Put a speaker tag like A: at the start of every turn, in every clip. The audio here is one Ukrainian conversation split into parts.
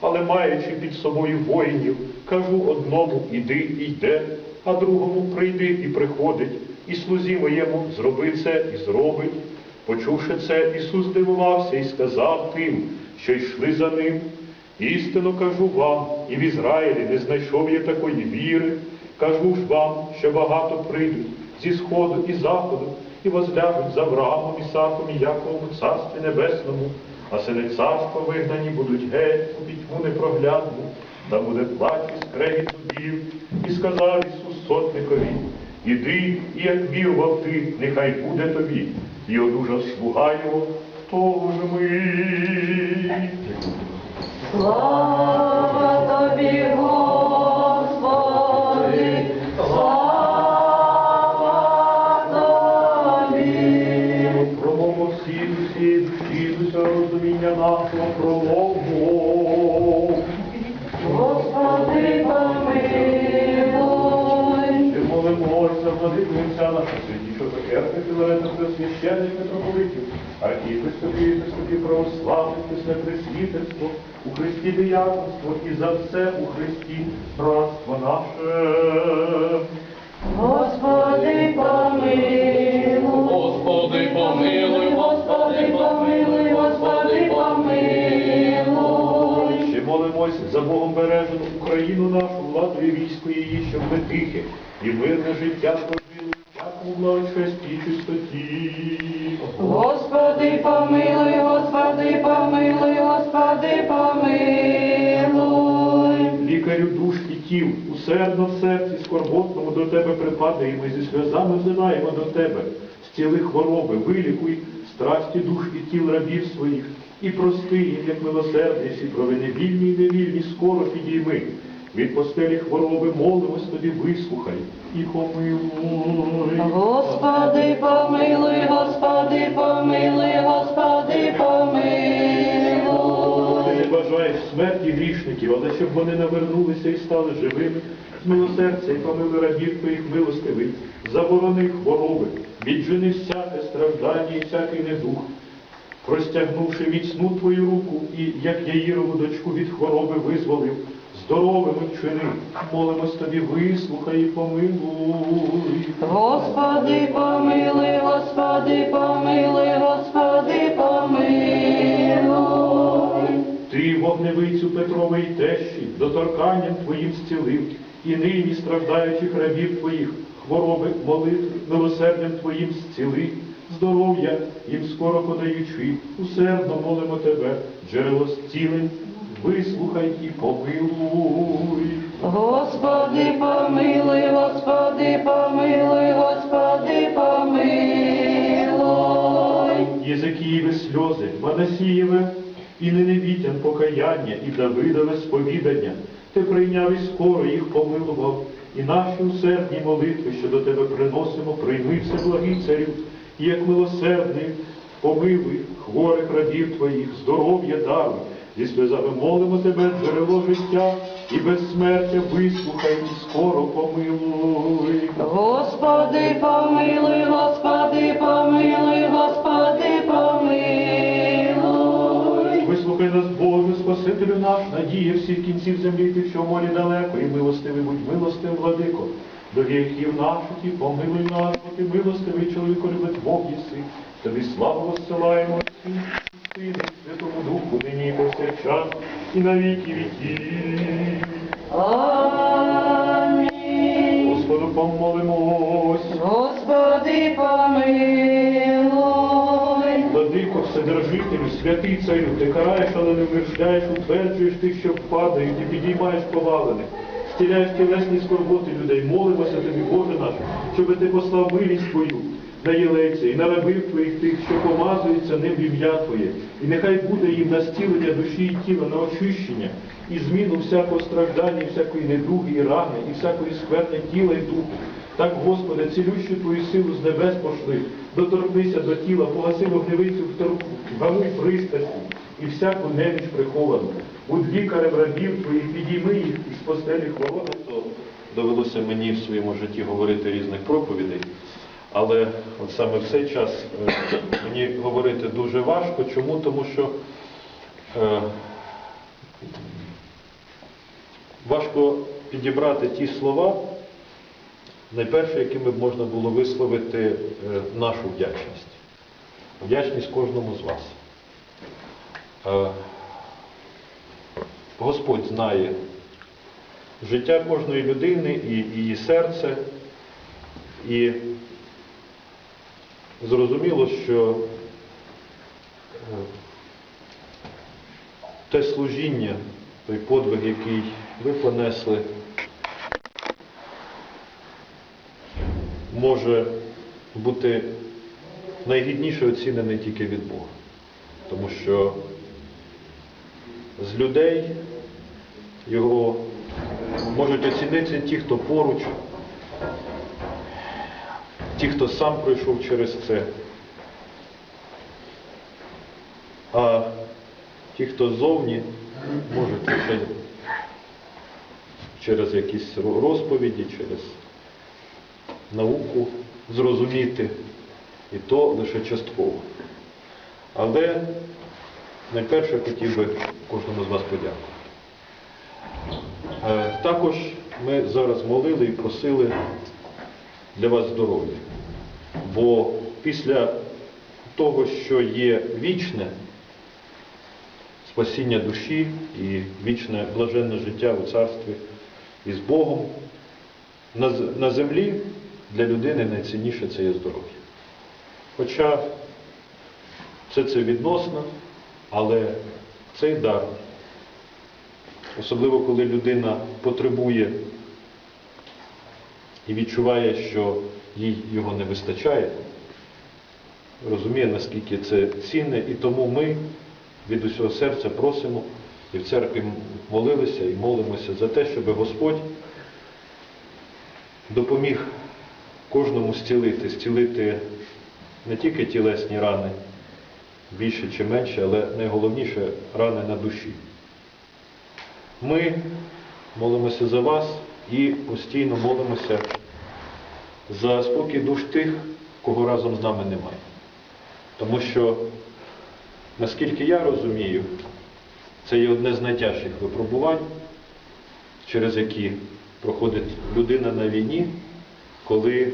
A: Але маючи під собою воїнів, кажу одному іди і йде, а другому прийди і приходить, і слузі моєму зроби це і зробить. Почувши це, Ісус дивувався і сказав тим, що йшли за ним. Істинно кажу вам, і в Ізраїлі не знайшов я такої віри. Кажу ж вам, що багато прийдуть зі сходу і заходу, і возляжуть за Авраамом, Ісаком і Яковом у Царстві Небесному, а сини царства вигнані будуть геть у пітьму непроглядну, там буде плач і скрегіт зубів. І сказав Ісус сотникові, іди, і як вірував ти, нехай буде тобі. І одужав слуга його, того ж ми.
B: Слава тобі, Господи,
A: наша святішого Пекерка, Філарета, Пресвященних митрополитів, архіпископів, епископів православних, після пресвітерство, у Христі дияконство і за все у Христі братство наше.
B: Господи, помилуй.
C: Господи, помилуй,
B: Господи, помилуй, Господи, помилуй.
A: Ще молимось за Богом бережену Україну нашу, владу і військо її, щоб ми тихе і мирне життя
B: Господи, помилуй, Господи, помилуй, Господи, помилуй.
A: Лікарю душ і тіл, усердно в серці скорботному до тебе припаде, і ми зі сльозами взиваємо до тебе. Зціли хвороби, вилікуй страсті душ і тіл рабів своїх, і прости їм, як милосердний, всі провини вільні і невільні, скоро підійми. Від постелі хвороби молимось тобі, вислухай. І помилуй.
B: Господи, помилуй, Господи, помилуй, Господи,
A: Ти не бажаєш смерті грішників, але щоб вони навернулися і стали живими, милосердя і помили рабів твоїх милостивий, заборони хвороби, віджени всяке страждання і всякий недух, простягнувши міцну твою руку і, як Яїрову дочку від хвороби визволив, здоровим вчини, молимось тобі, вислухай і помилуй.
B: Господи, помилуй, Господи, помилуй, Господи, помилуй.
A: Ти, вогневицю Петрової тещі, доторканням твоїм зцілив, і нині страждаючих рабів твоїх, хвороби, молитви, милосердям твоїм зціли, здоров'я їм скоро подаючи, усердно молимо тебе, джерело зцілень, вислухай і помилуй.
B: Господи, помилуй, Господи, помилуй, Господи, помилуй.
A: Єзикієве сльози, Манасієве і Неневітян покаяння, і Давидове сповідання. Ти прийняв і скоро їх помилував, і наші усердні молитви, що до тебе приносимо, прийми все благий царю, і як милосердний, помилуй хворих рабів твоїх, здоров'я даруй. Зі сльозами молимо тебе, джерело життя, і безсмертя вислухай, і скоро помилуй.
B: Господи, помилуй, Господи, помилуй, Господи, помилуй.
A: Вислухай нас, Боже, Спасителю наш, надія всіх кінців землі, ти, що в морі далеко, і милостивий будь милостивим, владико. До гріхів наших і помилуй нас, бо ти милостивий чоловіко любить Бог єси. Тобі славу розсилаємо Сину, Святому Духу, нині і повсякчас, і на віки віків.
B: Амінь.
A: Господу помолимось.
B: Господи, помилуй.
A: Владико, Вседержителю, святий царю, ти караєш, але не вмиршляєш, утверджуєш тих, що впадають, і підіймаєш повалених. Стіляєш тілесні скорботи людей, молимося тобі, Боже наш, щоб ти послав милість Твою на єлейця і на рабів Твоїх тих, що помазуються ним в ім'я Твоє. І нехай буде їм на зцілення душі і тіла, на очищення, і зміну всякого страждання, і всякої недуги, і рани, і всякої скверни тіла і духу. Так, Господи, цілющу Твою силу з небес пошли, доторкнися до тіла, погаси вогневицю в гамуй пристрасті, і всяку неміч приховану. Будь лікарем рабів твоїх, підійми їх із постелі хвороби. То довелося мені в своєму житті говорити різних проповідей. Але от саме в цей час е, мені говорити дуже важко. Чому? Тому що е, важко підібрати ті слова, найперше, якими б можна було висловити е, нашу вдячність. Вдячність кожному з вас. Е, Господь знає життя кожної людини і її серце. І зрозуміло, що е, те служіння, той подвиг, який ви понесли, може бути найгідніше оцінений тільки від Бога. Тому що з людей його можуть оцінити ті, хто поруч, ті, хто сам пройшов через це. А ті, хто ззовні, можуть лише через якісь розповіді, через науку зрозуміти, і то лише частково. Але найперше хотів би кожному з вас подякувати. Е, Також ми зараз молили і просили для вас здоров'я. Бо після того, що є вічне спасіння душі і вічне блаженне життя у царстві із Богом, на, землі для людини найцінніше це є здоров'я. Хоча все це відносно, але цей дар, особливо коли людина потребує і відчуває, що їй його не вистачає, розуміє, наскільки це цінне, і тому ми від усього серця просимо і в церкві молилися і молимося за те, щоб Господь допоміг кожному зцілити, зцілити не тільки тілесні рани, більше чи менше, але найголовніше рани на душі. Ми молимося за вас і постійно молимося за спокій душ тих, кого разом з нами немає. Тому що, наскільки я розумію, це є одне з найтяжчих випробувань, через які проходить людина на війні, коли,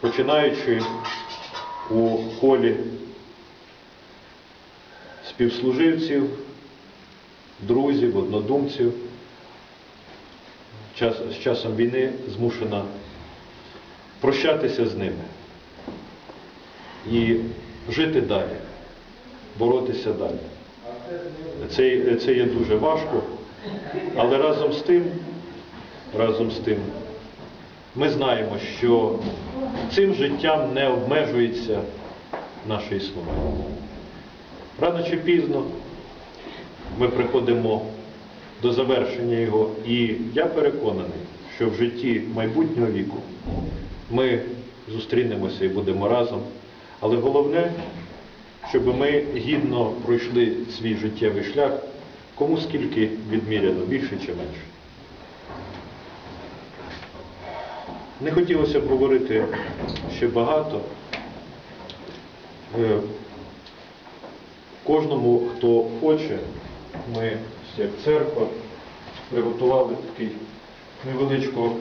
A: починаючи у колі співслуживців, друзів, однодумців, з часом війни змушена прощатися з ними і жити далі, боротися далі. Це, це є дуже важко, але разом з тим, разом з тим, ми знаємо, що цим життям не обмежується наше існування. Рано чи пізно ми приходимо до завершення його, і я переконаний, що в житті майбутнього віку ми зустрінемося і будемо разом. Але головне, щоб ми гідно пройшли свій життєвий шлях, кому скільки відміряно, більше чи менше. Не хотілося б говорити ще багато. Е, Кожному, хто хоче, ми, як церква, приготували такий невеличкого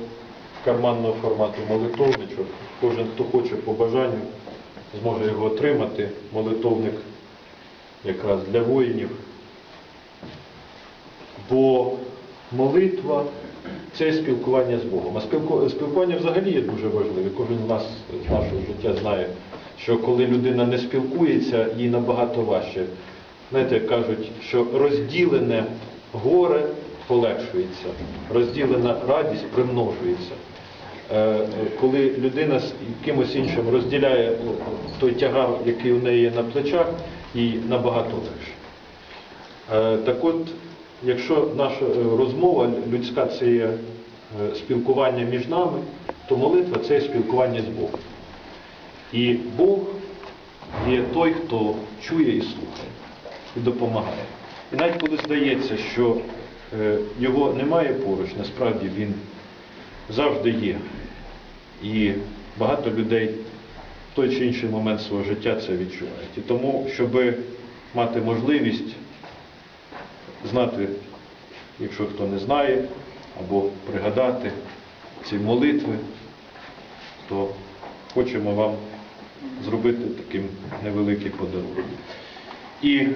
A: карманного формату молитовничок. Кожен, хто хоче по бажанню, зможе його отримати. Молитовник якраз для воїнів. Бо молитва це спілкування з Богом. А спілкування взагалі є дуже важливе. Кожен з нас з нашого життя знає, що коли людина не спілкується, їй набагато важче. Знаєте, кажуть, що розділене горе полегшується, розділена радість примножується. Е, Коли людина з кимось іншим розділяє е, той тягар, який у неї є на плечах, їй набагато легше. Е, Так от, якщо наша е, розмова людська це є спілкування між нами, то молитва це є спілкування з Богом. І Бог є той, хто чує і слухає. і допомагає. І навіть коли здається, що його немає поруч, насправді він завжди є. І багато людей в той чи інший момент свого життя це відчувають. І тому, щоб мати можливість знати, якщо хто не знає, або пригадати ці молитви, то хочемо вам зробити таким невеликий подарунок. І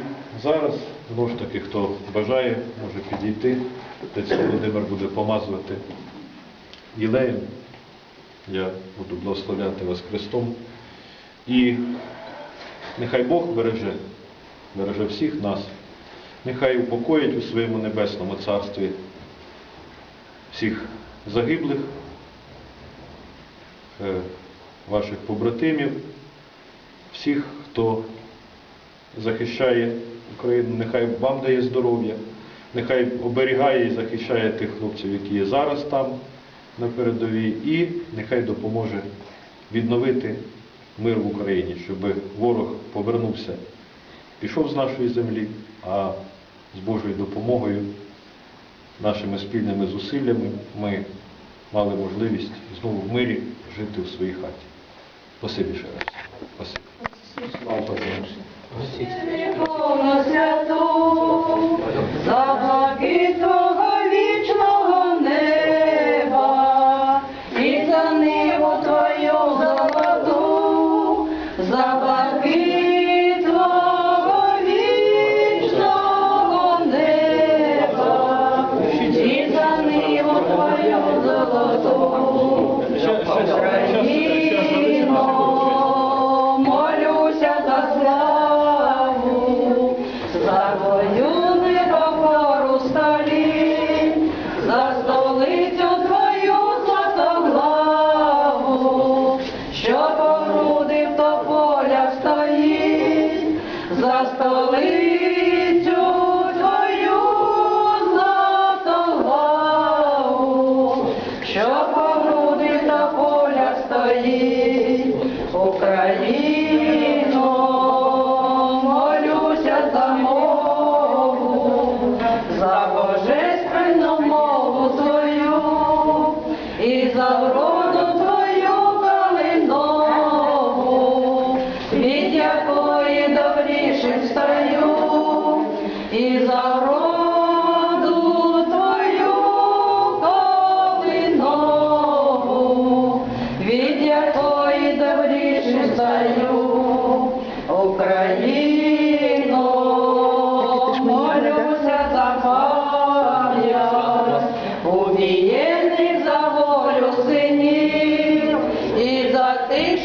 A: зараз, знову ж таки, хто бажає, може підійти. Отець Володимир буде помазувати єлеєм. Я буду благословляти вас Христом. І нехай Бог береже, береже всіх нас, нехай упокоїть у своєму небесному царстві всіх загиблих, е, ваших побратимів, всіх, хто захищає Україну, нехай вам дає здоров'я, нехай оберігає і захищає тих хлопців, які є зараз там на передовій, і нехай допоможе відновити мир в Україні, щоб ворог повернувся, пішов з нашої землі, а з Божою допомогою, нашими спільними зусиллями ми мали можливість знову в мирі жити в своїй хаті. Спасибі ще раз. Спасибі. Слава Богу.
B: Ікону за столицю Полю синів і за тих,